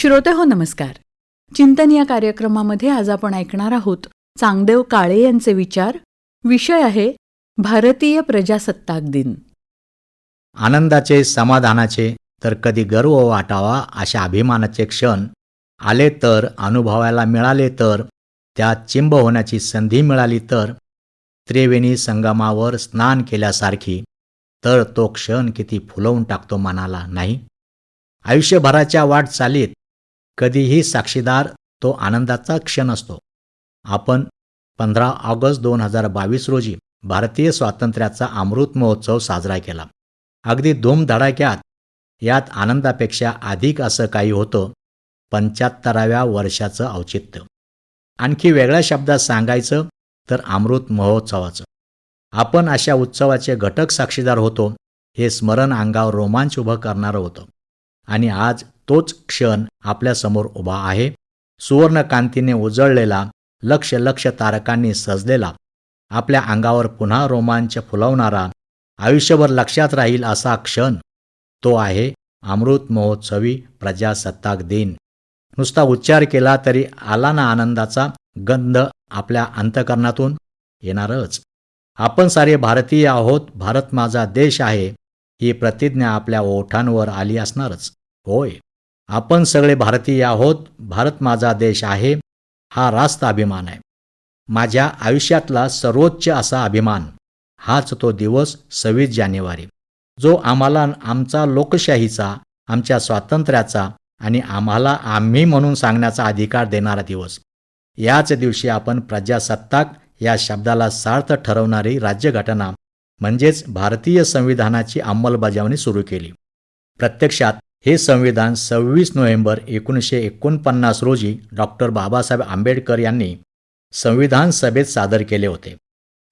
श्रोते हो नमस्कार. चिंतन या कार्यक्रमामध्ये आज आपण ऐकणार आहोत चांगदेव काळे यांचे विचार. विषय आहे भारतीय प्रजासत्ताक दिन. आनंदाचे समाधानाचे तर कधी गर्व वाटावा अशा अभिमानाचे क्षण आले तर अनुभवायला मिळाले तर त्यात चिंब होण्याची संधी मिळाली तर त्रिवेणी संगमावर स्नान केल्यासारखी तर तो क्षण किती फुलवून टाकतो मनाला नाही? आयुष्यभराच्या वाटचालीत कधीही साक्षीदार तो आनंदाचा क्षण असतो. आपण पंधरा ऑगस्ट दोन हजार बावीस रोजी भारतीय स्वातंत्र्याचा अमृत महोत्सव साजरा केला. अगदी धूमधडाक्यात यात आनंदापेक्षा अधिक असं काही होतं पंच्याहत्तराव्या वर्षाचं औचित्य. आणखी वेगळ्या शब्दात सांगायचं तर अमृत महोत्सवाचं. आपण अशा उत्सवाचे घटक साक्षीदार होतो हे स्मरण अंगावर रोमांच उभं करणारं होतं. आणि आज तोच क्षण आपल्यासमोर उभा आहे. सुवर्णकांतीने उजळलेला लक्ष लक्ष तारकांनी सजलेला आपल्या अंगावर पुन्हा रोमांच फुलवणारा आयुष्यभर लक्षात राहील असा क्षण तो आहे अमृत महोत्सवी प्रजासत्ताक दिन. नुसता उच्चार केला तरी आला ना आनंदाचा गंध आपल्या अंतकरणातून? येणारच. आपण सारे भारतीय आहोत भारत माझा देश आहे ही प्रतिज्ञा आपल्या ओठांवर आली असणारच. होय. आपण सगळे भारतीय आहोत. भारत माझा देश आहे. हा रास्त अभिमान आहे. माझ्या आयुष्यातला सर्वोच्च असा अभिमान. हाच तो दिवस सव्वीस जानेवारी. जो आम्हाला आमचा लोकशाहीचा आमच्या स्वातंत्र्याचा आणि आम्हाला आम्ही म्हणून सांगण्याचा अधिकार देणारा दिवस. याच दिवशी आपण प्रजासत्ताक या शब्दाला सार्थ ठरवणारी राज्यघटना म्हणजेच भारतीय संविधानाची अंमलबजावणी सुरू केली. प्रत्यक्षात हे संविधान सव्वीस नोव्हेंबर एकोणीसशे एकोणपन्नास रोजी डॉक्टर बाबासाहेब आंबेडकर यांनी संविधान सभेत सादर केले होते.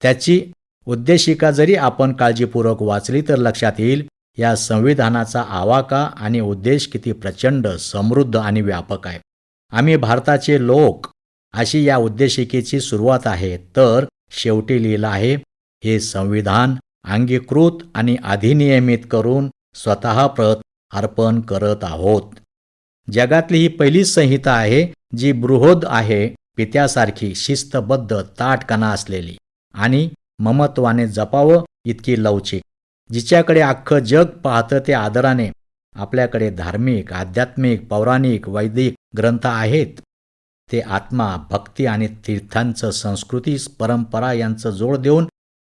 त्याची उद्देशिका जरी आपण काळजीपूर्वक वाचली तर लक्षात येईल या संविधानाचा आवाका आणि उद्देश किती प्रचंड समृद्ध आणि व्यापक आहे. आम्ही भारताचे लोक अशी या उद्देशिकेची सुरुवात आहे तर शेवटी लिहिलं आहे हे संविधान अंगीकृत आणि अधिनियमित करून स्वतः प्रत अर्पण करत आहोत. जगातली ही पहिलीच संहिता आहे जी बृहद आहे पित्यासारखी शिस्तबद्ध ताटकणा असलेली आणि ममत्वाने जपावं इतकी लवचिक जिच्याकडे अख्खं जग पाहतं ते आदराने आपल्याकडे धार्मिक आध्यात्मिक पौराणिक वैदिक ग्रंथ आहेत. ते आत्मा भक्ती आणि तीर्थांचं संस्कृती परंपरा यांचं जोड देऊन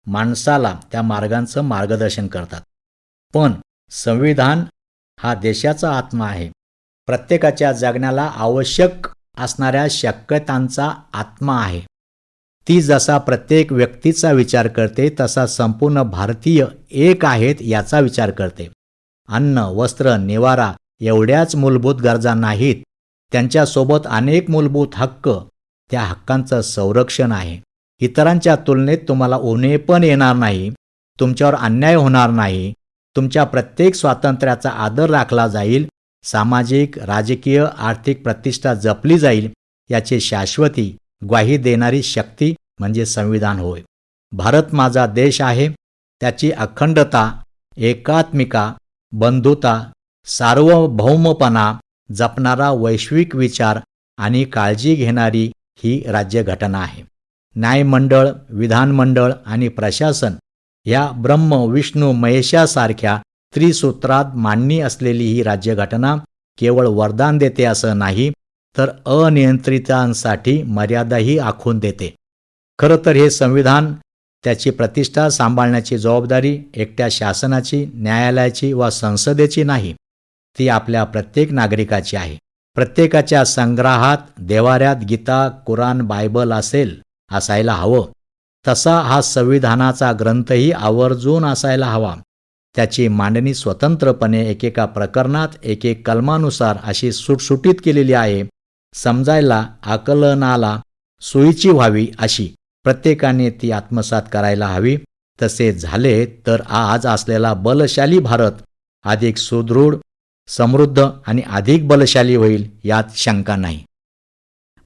माणसाला त्या मार्गांचं मार्गदर्शन करतात. पण संविधान हा देशाचा आत्मा आहे. प्रत्येकाच्या जगण्याला आवश्यक असणाऱ्या शक्यतांचा आत्मा आहे. ती जसा प्रत्येक व्यक्तीचा विचार करते तसा संपूर्ण भारतीय एक आहेत याचा विचार करते. अन्न वस्त्र निवारा एवढ्याच मूलभूत गरजा नाहीत. त्यांच्यासोबत अनेक मूलभूत हक्क त्या हक्कांचं संरक्षण आहे. इतरांच्या तुलनेत तुम्हाला उणे पण येणार नाही तुमच्यावर अन्याय होणार नाही तुमच्या प्रत्येक स्वातंत्र्याचा आदर राखला जाईल सामाजिक राजकीय आर्थिक प्रतिष्ठा जपली जाईल याची शाश्वती ग्वाही देणारी शक्ती म्हणजे संविधान होय. भारत माझा देश आहे त्याची अखंडता एकात्मिका बंधुता सार्वभौमपणा जपणारा वैश्विक विचार आणि काळजी घेणारी ही राज्यघटना आहे. न्यायमंडळ विधानमंडळ आणि प्रशासन या ब्रह्म विष्णू महेशासारख्या त्रिसूत्रात मांडणी असलेली ही राज्यघटना केवळ वरदान देते असं नाही तर अनियंत्रितांसाठी मर्यादाही आखून देते. खरं तर हे संविधान त्याची प्रतिष्ठा सांभाळण्याची जबाबदारी एकट्या शासनाची न्यायालयाची वा संसदेची नाही ती आपल्या प्रत्येक नागरिकाची आहे. प्रत्येकाच्या संग्रहात देवाऱ्यात गीता कुराण बायबल असेल असायला हवं. तसा हा संविधानाचा ग्रंथही आवर्जून असायला हवा. त्याची मांडणी स्वतंत्रपणे एकेका प्रकरणात एकेक कलमानुसार अशी सुटसुटीत केलेली आहे. समजायला आकलनाला सोयीची व्हावी अशी. प्रत्येकाने ती आत्मसात करायला हवी. तसे झाले तर आज असलेला बलशाली भारत अधिक सुदृढ समृद्ध आणि अधिक बलशाली होईल यात शंका नाही.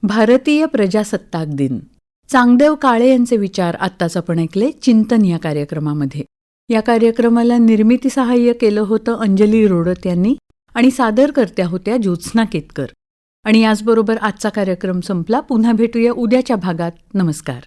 भारतीय प्रजासत्ताक दिन चांगदेव काळे यांचे विचार आत्ताच आपण ऐकले चिंतन या कार्यक्रमामध्ये. या कार्यक्रमाला निर्मिती सहाय्य केलं होतं अंजली रोडत यांनी आणि सादरकर्त्या होत्या ज्योत्स्ना केतकर. आणि याचबरोबर आजचा कार्यक्रम संपला. पुन्हा भेटूया उद्याच्या भागात. नमस्कार.